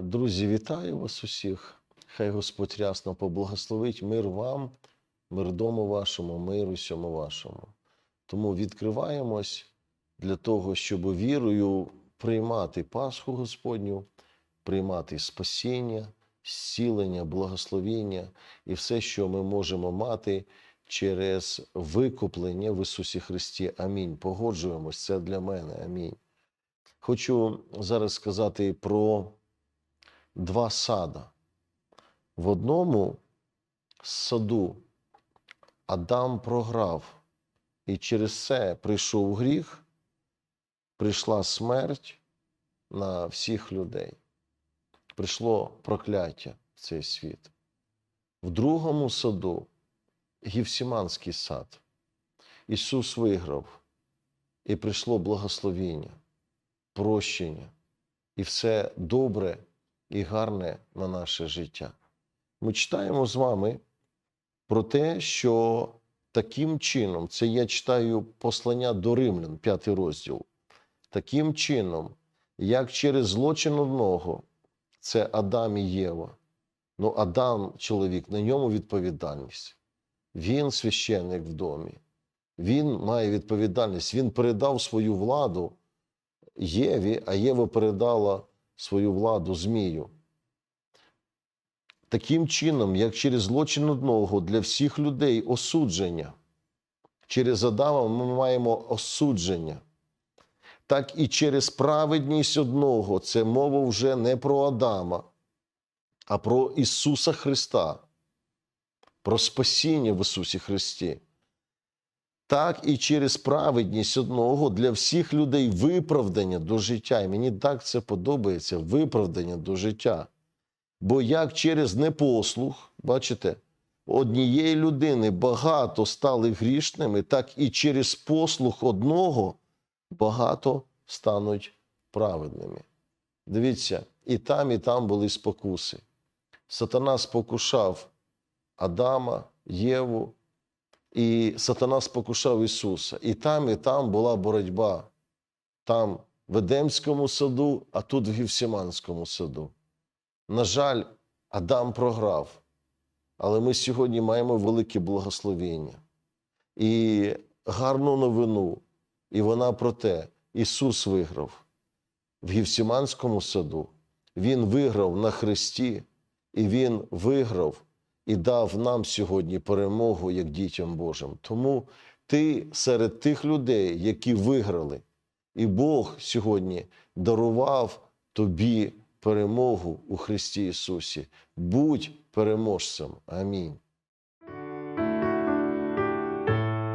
Друзі, вітаю вас усіх. Хай Господь рясно поблагословить мир вам, мир дому вашому, мир усьому вашому. Тому відкриваємось для того, щоб вірою приймати Пасху Господню, приймати спасіння, зцілення, благословіння і все, що ми можемо мати через викуплення в Ісусі Христі. Амінь. Погоджуємось, це для мене. Амінь. Хочу зараз сказати про два сада. В одному саду Адам програв, і через це прийшов гріх, прийшла смерть на всіх людей. Прийшло прокляття в цей світ. В другому саду Гівсіманський сад. Ісус виграв, і прийшло благословіння, прощення, і все добре і гарне на наше життя. Ми читаємо з вами про те, що таким чином, це я читаю послання до римлян, п'ятий розділ. Таким чином, як через злочин одного, це Адам і Єва. Ну, Адам, чоловік, на ньому відповідальність. Він священник в домі. Він має відповідальність. Він передав свою владу Єві, а Єва передала свою владу Змію. Таким чином, як через злочин одного для всіх людей осудження, через Адама ми маємо осудження, так і через праведність одного це мова вже не про Адама, а про Ісуса Христа, про спасіння в Ісусі Христі. Так і через праведність одного для всіх людей виправдання до життя. І мені так це подобається виправдання до життя. Бо як через непослух, бачите, однієї людини багато стали грішними, так і через послух одного багато стануть праведними. Дивіться, і там, і там були спокуси. Сатана спокушав Адама, Єву, і Сатана спокушав Ісуса. І там, і там була боротьба. Там в Едемському саду, а тут в Гівсіманському саду. На жаль, Адам програв, але ми сьогодні маємо велике благословення і гарну новину. І вона про те, Ісус виграв в Гівсіманському саду. Він виграв на Христі, і Він виграв і дав нам сьогодні перемогу як дітям Божим. Тому ти серед тих людей, які виграли, і Бог сьогодні дарував тобі перемогу у Христі Ісусі. Будь переможцем. Амінь.